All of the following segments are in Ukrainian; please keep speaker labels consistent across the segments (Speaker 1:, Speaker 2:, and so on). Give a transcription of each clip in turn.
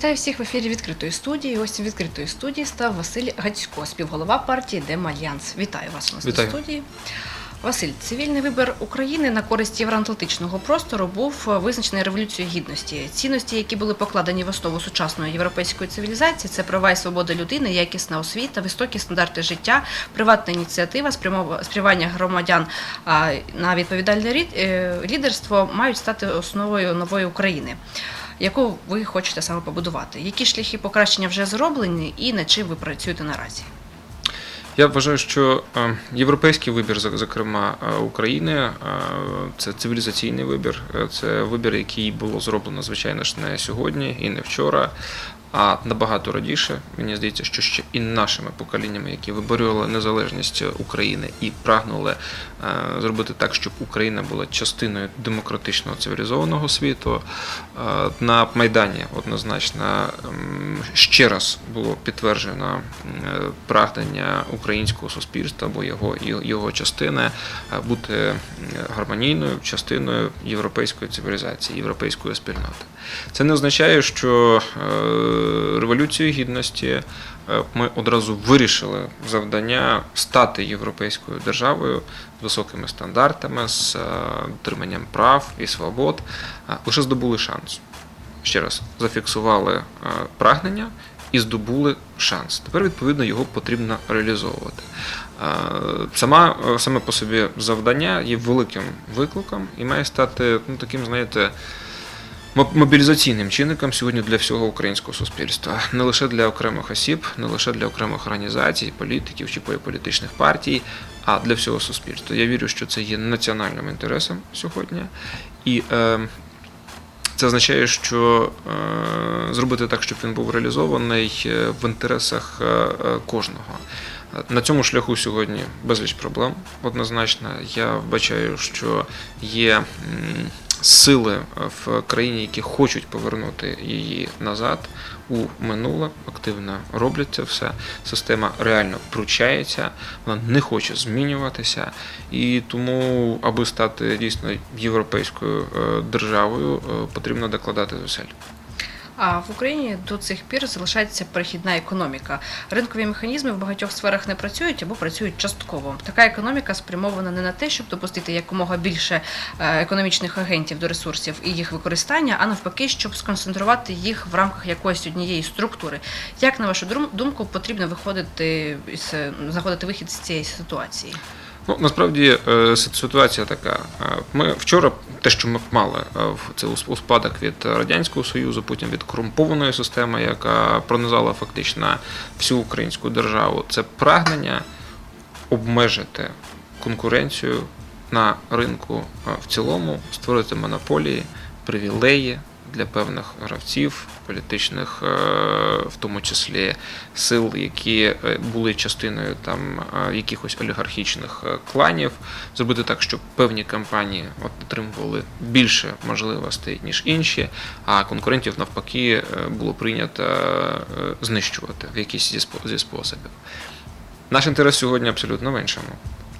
Speaker 1: Вітаю всіх в ефірі відкритої студії. Гостем відкритої студії став Василь Гацько, співголова партії Демальянс. Вітаю вас у нас
Speaker 2: Вітаю.
Speaker 1: на студії. Василь, цивільний вибір України на користь євроатлантичного простору був визначений революцією гідності. Цінності, які були покладені в основу сучасної європейської цивілізації, це права і свобода людини, якісна освіта, високі стандарти життя, приватна ініціатива, спрямування громадян на відповідальне е, лідерство мають стати основою нової України. Яку ви хочете саме побудувати? Які шляхи покращення вже зроблені і над чим ви працюєте наразі?
Speaker 2: Я вважаю, що е, європейський вибір, зокрема е, України, е, це цивілізаційний вибір. Це вибір, який було зроблено, звичайно ж, не сьогодні і не вчора, а набагато радіше. Мені здається, що ще і нашими поколіннями, які виборювали незалежність України і прагнули зробити так, щоб Україна була частиною демократичного цивілізованого світу. Е, На Майдані однозначно ем, ще раз було підтверджено е, прагнення українського суспільства або його, його- частини е, бути е, гармонійною частиною європейської цивілізації, європейської спільноти. Це не означає, що е, революцію гідності е, ми одразу вирішили завдання стати європейською державою з високими стандартами, з е, дотриманням прав і свобод, лише здобули шанс. Ще раз зафіксували е, прагнення і здобули шанс. Тепер, відповідно, його потрібно реалізовувати. Е, Сама, е, саме по собі завдання є великим викликом і має стати ну, таким, знаєте, мобілізаційним чинником сьогодні для всього українського суспільства, не лише для окремих осіб, не лише для окремих організацій, політиків чи політичних партій, а для всього суспільства. Я вірю, що це є національним інтересом сьогодні, і е, це означає, що е, зробити так, щоб він був реалізований е, в інтересах е, е, кожного. На цьому шляху сьогодні безліч проблем. Однозначно, я вбачаю, що є сили в країні, які хочуть повернути її назад у минуле, активно роблять це все. Система реально пручається, вона не хоче змінюватися. І тому, аби стати дійсно європейською е, державою, е, потрібно докладати зусиль.
Speaker 1: А в Україні до цих пір залишається перехідна економіка. Ринкові механізми в багатьох сферах не працюють або працюють частково. Така економіка спрямована не на те, щоб допустити якомога більше е, економічних агентів до ресурсів і їх використання, а навпаки, щоб сконцентрувати їх в рамках якоїсь однієї структури. Як на вашу думку потрібно виходити із знаходити вихід з цієї ситуації?
Speaker 2: Ну, насправді е, ситуація така. Е, Ми вчора те, що ми мали, е, це у спадок від Радянського Союзу, потім від корумпованої системи, яка пронизала фактично всю українську державу. Це прагнення обмежити конкуренцію на ринку в цілому, створити монополії, привілеї для певних гравців, політичних, е, в тому числі сил, які е, були частиною там е, якихось олігархічних кланів, зробити так, щоб певні компанії отримували більше можливостей, ніж інші, а конкурентів навпаки було прийнято знищувати в спо- зі способів. Наш інтерес сьогодні абсолютно в іншому.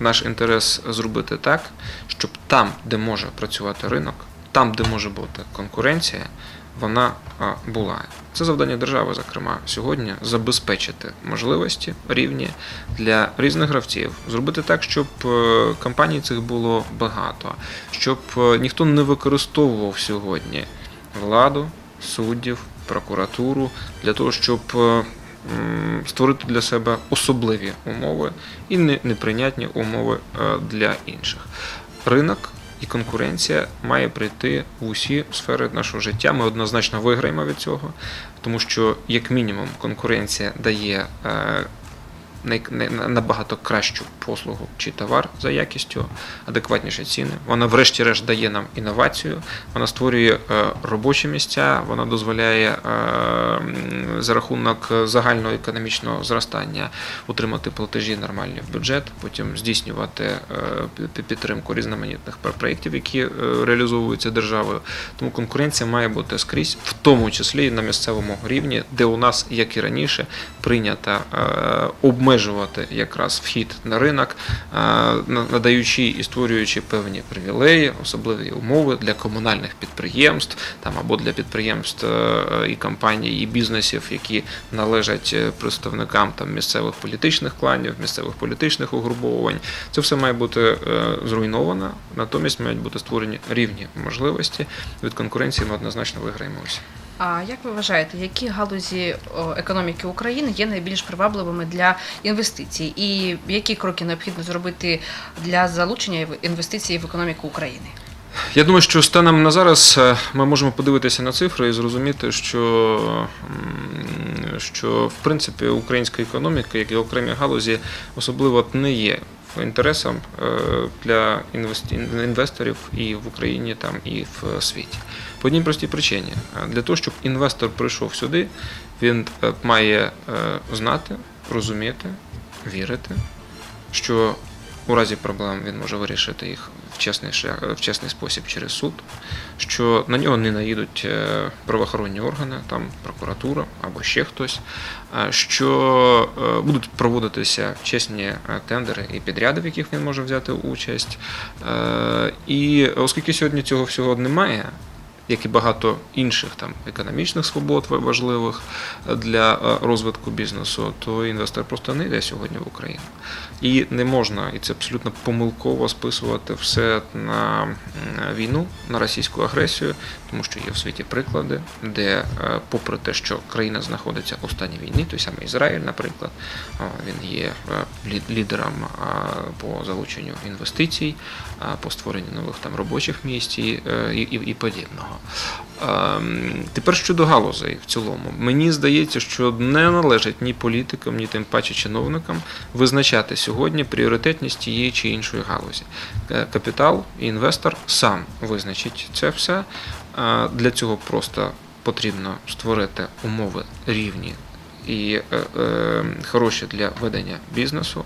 Speaker 2: Наш інтерес зробити так, щоб там, де може працювати ринок, там, де може бути конкуренція, вона була. Це завдання держави, зокрема, сьогодні забезпечити можливості рівні для різних гравців, зробити так, щоб е, компаній цих було багато, щоб е, ніхто не використовував сьогодні владу, суддів, прокуратуру для того, щоб е, створити для себе особливі умови і не- неприйнятні умови для інших. Ринок і конкуренція має прийти в усі сфери нашого життя. Ми однозначно виграємо від цього, тому що, як мінімум, конкуренція дає е, набагато кращу послугу чи товар за якістю, адекватніші ціни. Вона, врешті-решт, дає нам інновацію, вона створює е, робочі місця, вона дозволяє е, за рахунок загального економічного зростання утримати платежі нормальні в бюджет, потім здійснювати е, підтримку різноманітних пр- проєктів, які реалізовуються державою. Тому конкуренція має бути скрізь, в тому числі і на місцевому рівні, де у нас, як і раніше, прийнято е, обмеження обмежувати якраз вхід на ринок, надаючи і створюючи певні привілеї, особливі умови для комунальних підприємств там або для підприємств е, і компаній, і бізнесів, які належать е, представникам там місцевих політичних кланів, місцевих політичних угруповань. Це все має бути е, зруйновано, натомість мають бути створені рівні можливості. Від конкуренції ми однозначно виграємо.
Speaker 1: А як ви вважаєте, які галузі економіки України є найбільш привабливими для інвестицій, і які кроки необхідно зробити для залучення інвестицій в економіку України?
Speaker 2: Я думаю, що станом на зараз е, ми можемо подивитися на цифри і зрозуміти, що, що в принципі українська економіка, як і окремі галузі, особливо не є інтересом е, для інвесторів і в Україні, там, і в світі. По одній простій причині. Е, Для того, щоб інвестор прийшов сюди, він е, має знати, розуміти, вірити, що у разі проблем він може вирішити їх чесний, шлях, в чесний спосіб через суд, що на нього не наїдуть е, правоохоронні органи, там прокуратура або ще хтось, а що е, будуть проводитися чесні е, тендери і підряди, в яких він може взяти участь. Е, І оскільки сьогодні цього всього немає, як і багато інших там економічних свобод важливих для е, розвитку бізнесу, то інвестор просто не йде сьогодні в Україну. І не можна, і це абсолютно помилково списувати все на війну, на російську агресію, тому що є в світі приклади, де, е, попри те, що країна знаходиться у стані війни, той самий Ізраїль, наприклад, він є е, лідером по залученню інвестицій, по створенню нових там робочих місць е, і, і, і подібного. Ем, Тепер щодо галузей в цілому, мені здається, що не належить ні політикам, ні тим паче чиновникам визначати сьогодні пріоритетність тієї чи іншої галузі. Е, Капітал і інвестор сам визначить це все. Е, Для цього просто потрібно створити умови рівні і е, хороші для ведення бізнесу,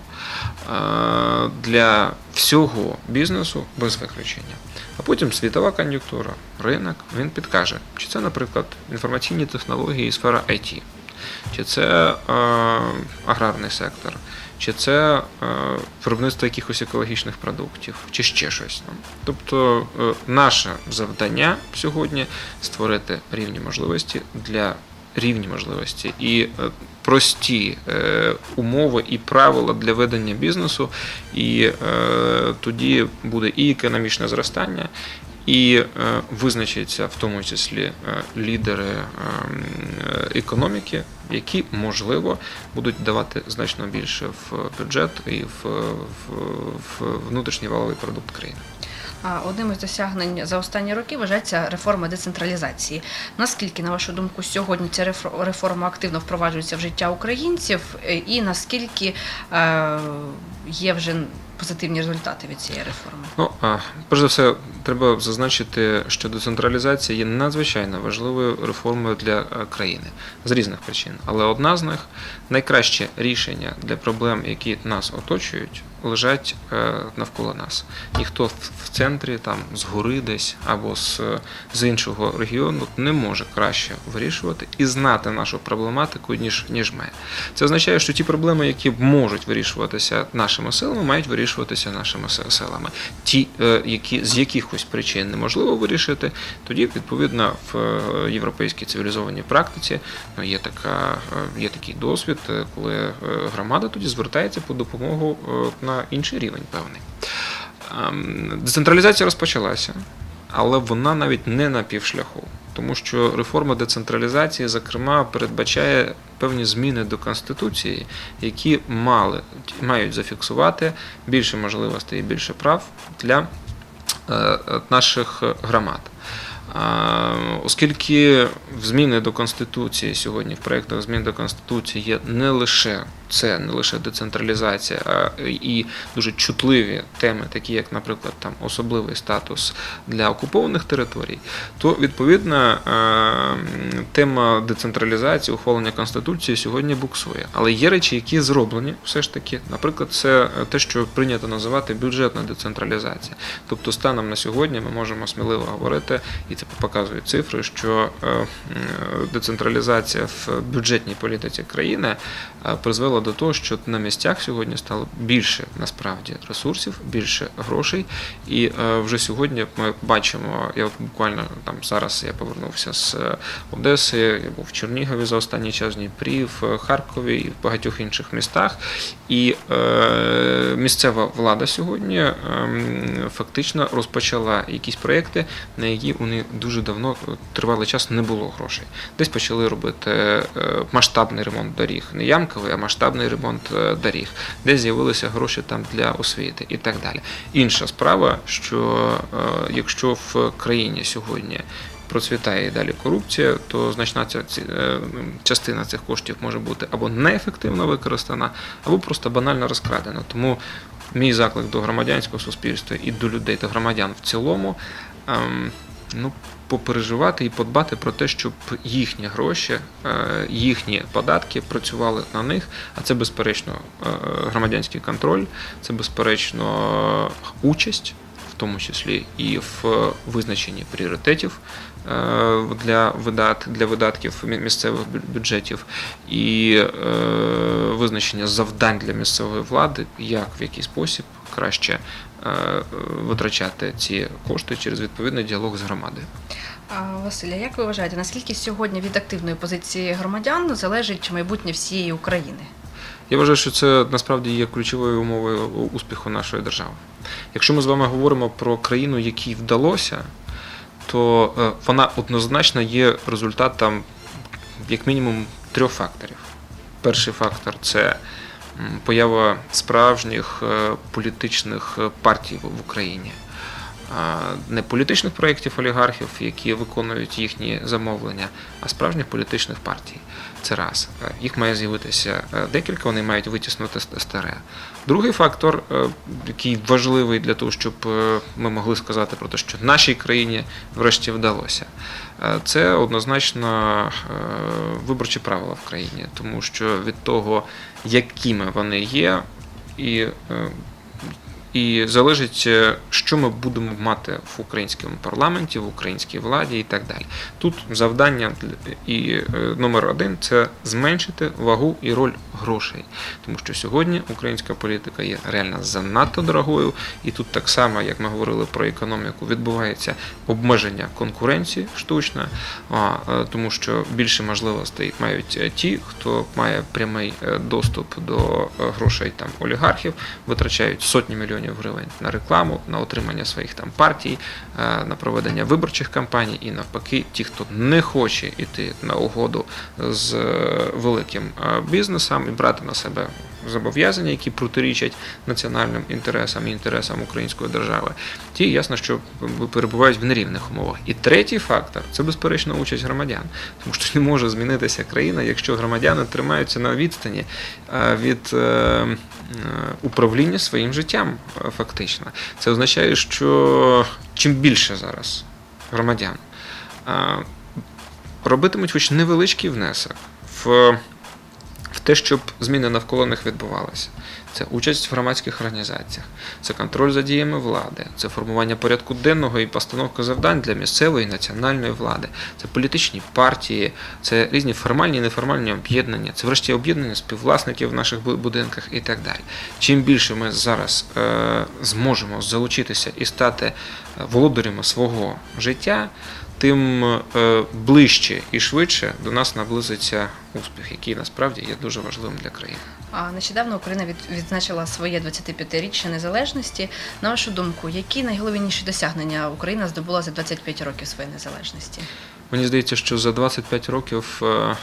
Speaker 2: для всього бізнесу без виключення. А потім світова кон'юнктура, ринок, він підкаже, чи це, наприклад, інформаційні технології і сфера IT, чи це е, аграрний сектор, чи це е, виробництво якихось екологічних продуктів, чи ще щось. Ну, Тобто е, наше завдання сьогодні створити рівні можливості для рівні можливості і е, прості е, умови і правила для ведення бізнесу, і е, тоді буде і економічне зростання. І е, визначаться в тому числі лідери економіки, які можливо будуть давати значно більше в бюджет і в внутрішній валовий продукт країни.
Speaker 1: Одним із досягнень за останні роки вважається реформа децентралізації. Наскільки, на вашу думку, сьогодні ця реф- реформа активно впроваджується в життя українців, і наскільки е, є вже позитивні результати від цієї реформи?
Speaker 2: Ну, а, перш за все, треба зазначити, що децентралізація є надзвичайно важливою реформою для е, країни з різних причин. Але одна з них найкраще рішення для проблем, які нас оточують, лежать е, навколо нас. Ніхто в центрі, там згори десь або з, з іншого регіону не може краще вирішувати і знати нашу проблематику, ніж, ніж ми. Це означає, що ті проблеми, які можуть вирішуватися нашими силами, мають вирішуватися нашими силами. Ті, е, які з якихось причин неможливо вирішити, тоді відповідно в е, європейській цивілізованій практиці ну, є така є такий досвід, коли громада тоді звертається по допомогу е, інший рівень певний. Ем, Децентралізація розпочалася, але вона навіть не на півшляху, тому що реформа децентралізації, зокрема, передбачає певні зміни до конституції, які мали мають зафіксувати більше можливостей і більше прав для е, е, наших громад. Оскільки в зміни до Конституції сьогодні в проєктах змін до Конституції є не лише це, не лише децентралізація, а і дуже чутливі теми, такі як, наприклад, там особливий статус для окупованих територій, то відповідно е, тема децентралізації, ухвалення Конституції сьогодні буксує. Але є речі, які зроблені все ж таки. Наприклад, це те, що прийнято називати бюджетна децентралізація. Тобто, станом на сьогодні ми можемо сміливо говорити, і це показують цифри, що е, децентралізація в бюджетній політиці країни е, призвела призвело до того, що на місцях сьогодні стало більше насправді ресурсів, більше грошей. І е, вже сьогодні ми бачимо, я буквально там зараз я повернувся з е, Одеси, я був в Чернігові за останній час, в Дніпрі, в е, Харкові і в багатьох інших містах. І е, місцева влада сьогодні ем, фактично розпочала якісь проекти, на які вони дуже давно е, тривалий час не було грошей. Десь почали робити е, масштабний ремонт доріг, не ямковий, а масштабний ремонт е, доріг, десь з'явилися гроші там для освіти і так далі. Інша справа, що е, якщо в країні сьогодні процвітає і далі корупція, то значна ця е, частина цих коштів може бути або неефективно використана, або просто банально розкрадена. Тому мій заклик до громадянського суспільства і до людей, до громадян в цілому. ем, Ну, попереживати і подбати про те, щоб їхні гроші, е, їхні податки працювали на них. А це безперечно е, громадянський контроль, це безперечно участь, тому числі і в визначенні пріоритетів е, для видат для видатків місцевих бю- бюджетів і е, визначення завдань для місцевої влади, як в який спосіб краще е, витрачати ці кошти через відповідний діалог з громадою.
Speaker 1: Василя, як ви вважаєте, наскільки сьогодні від активної позиції громадян залежить майбутнє всієї України?
Speaker 2: Я вважаю, що це насправді є ключовою умовою успіху нашої держави. Якщо ми з вами говоримо про країну, якій вдалося, то е, вона однозначно є результатом як мінімум трьох факторів. Перший фактор це поява справжніх е, політичних е, партій в в Україні. Не політичних проєктів олігархів, які виконують їхні замовлення, а справжніх політичних партій. Це раз. Е, Їх має з'явитися е, декілька, вони мають витіснути ст- старе. Другий фактор, е, який важливий для того, щоб ми могли сказати про те, що нашій країні врешті вдалося, це однозначно виборчі правила в країні, тому що від того, якими вони є, і і залежить, е, що ми будемо мати в українському парламенті, в українській владі і так далі. Тут завдання і е, номер один це зменшити вагу і роль грошей, тому що сьогодні українська політика є реально занадто дорогою, і тут так само, як ми говорили про економіку, відбувається обмеження конкуренції штучно, е, тому що більше можливостей мають ті, хто має прямий доступ до грошей там олігархів, витрачають сотні мільйонів гривень на рекламу, на отримання своїх там партій, е, на проведення виборчих кампаній, і навпаки, ті, хто не хоче йти на угоду з е, великим е, бізнесом і брати на себе зобов'язання, які протирічать національним інтересам і інтересам української держави, ті ясно, що перебувають в нерівних умовах. І третій фактор це безперечно участь громадян, тому що не може змінитися країна, якщо громадяни тримаються на відстані від управління своїм життям, е, фактично. Це означає, що чим більше зараз громадян е, робитимуть хоч невеличкий внесок в те, щоб зміни навколо них відбувалися. Це участь в громадських організаціях, це контроль за діями влади, це формування порядку денного і постановка завдань для місцевої і національної влади, це політичні партії, це різні формальні і неформальні об'єднання, це врешті об'єднання співвласників в наших будинках і так далі. Чим більше ми зараз е, зможемо залучитися і стати е, володарями свого життя, тим е, ближче і швидше до нас наблизиться успіх, який насправді є дуже важливим для країни.
Speaker 1: А нещодавно Україна відзначила своє 25-річчя незалежності. На вашу думку, які найголовніші досягнення Україна здобула за 25 років своєї незалежності?
Speaker 2: Мені здається, що за 25 років е, е,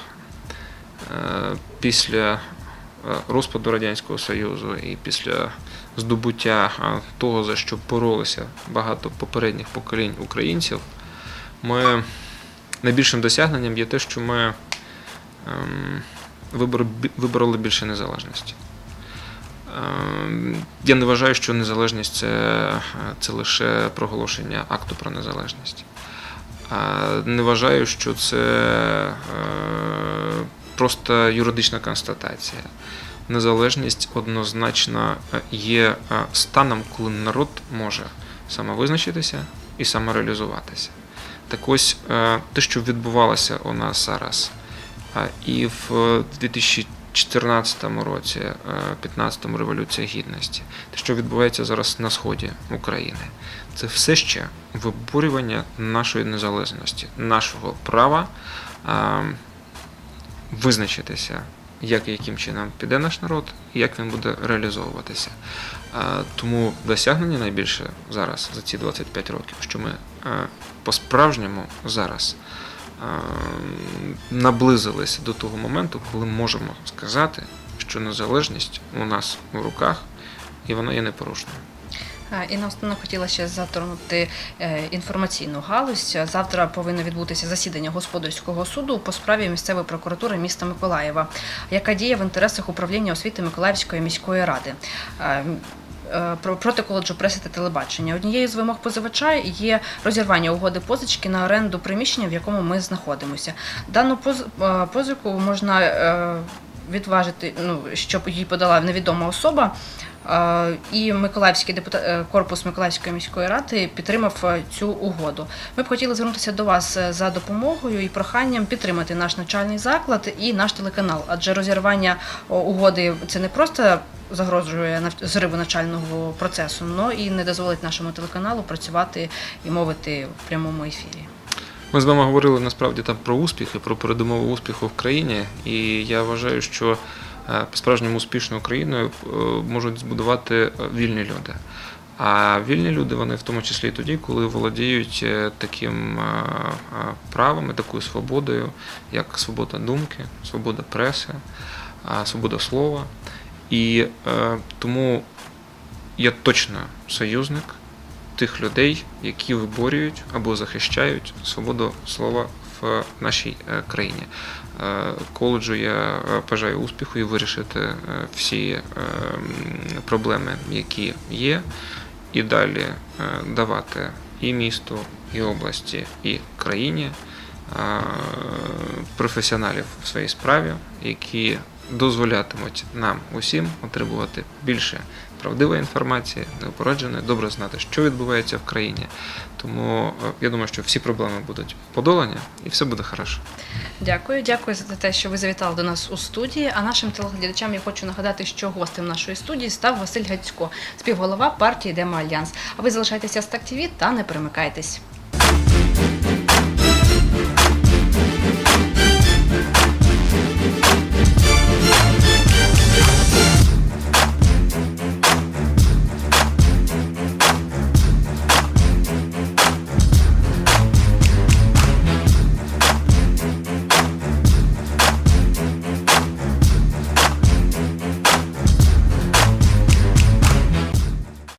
Speaker 2: після розпаду Радянського Союзу і після здобуття того, за що боролися багато попередніх поколінь українців, ми найбільшим досягненням є те, що ми ем, вибор- вибороли більше незалежності. Ем, Я не вважаю, що незалежність це, це лише проголошення акту про незалежність. Не вважаю, що це е, просто юридична констатація. Незалежність однозначно е, є е, станом, коли народ може самовизначитися і самореалізуватися. Так ось е, те, що відбувалося у нас зараз, і в 2014 році, е, 15-му Революція Гідності, те, що відбувається зараз на сході України, це все ще виборювання нашої незалежності, нашого права е, визначитися, як і яким чином піде наш народ, і як він буде реалізовуватися. Тому досягнення найбільше зараз за ці 25 років, що ми по-справжньому зараз наблизилися до того моменту, коли можемо сказати, що незалежність у нас в руках і вона є непорушною.
Speaker 1: Е, І наостанок хотіла ще затронути е, інформаційну галузь. Завтра повинно відбутися засідання господарського суду по справі місцевої прокуратури міста Миколаєва, яка діє в інтересах управління освіти Миколаївської міської ради. Е, про- Проти коледжу преси та телебачення. Однією з вимог позивача є розірвання угоди позички на оренду приміщення, в якому ми знаходимося. Дану поз- позику можна відважити, ну щоб її подала невідома особа. Е, І Миколаївський депутат е, корпус Миколаївської міської ради підтримав е, цю угоду. Ми б хотіли звернутися до вас за допомогою і проханням підтримати наш навчальний заклад і наш телеканал, адже розірвання угоди це не просто загрожує зриву навчального процесу, але і не дозволить нашому телеканалу працювати і мовити в прямому ефірі.
Speaker 2: Ми з вами говорили насправді там про успіхи, про передумови успіху в країні, і я вважаю, що по-справжньому успішну Україну е, можуть збудувати е, вільні люди. А вільні люди вони в тому числі і тоді, коли володіють е, таким е, е, правом такою свободою, як свобода думки, свобода преси, свобода слова. І е, тому я точно союзник тих людей, які виборюють або захищають свободу слова в нашій е, країні. Е, Коледжу я е, бажаю успіху і вирішити всі проблеми, які є, і далі давати і місту, і області, і країні професіоналів в своїй справі, які дозволятимуть нам усім отримувати більше правдивої інформація, неупередженої, добре знати, що відбувається в країні. Тому е, я думаю, що всі проблеми будуть подолані і все буде хорошо.
Speaker 1: Дякую, дякую за те, що ви завітали до нас у студії. А нашим телеглядачам я хочу нагадати, що гостем нашої студії став Василь Гацько, співголова партії Дема Альянс. А ви залишайтеся з ТАК та не перемикайтесь.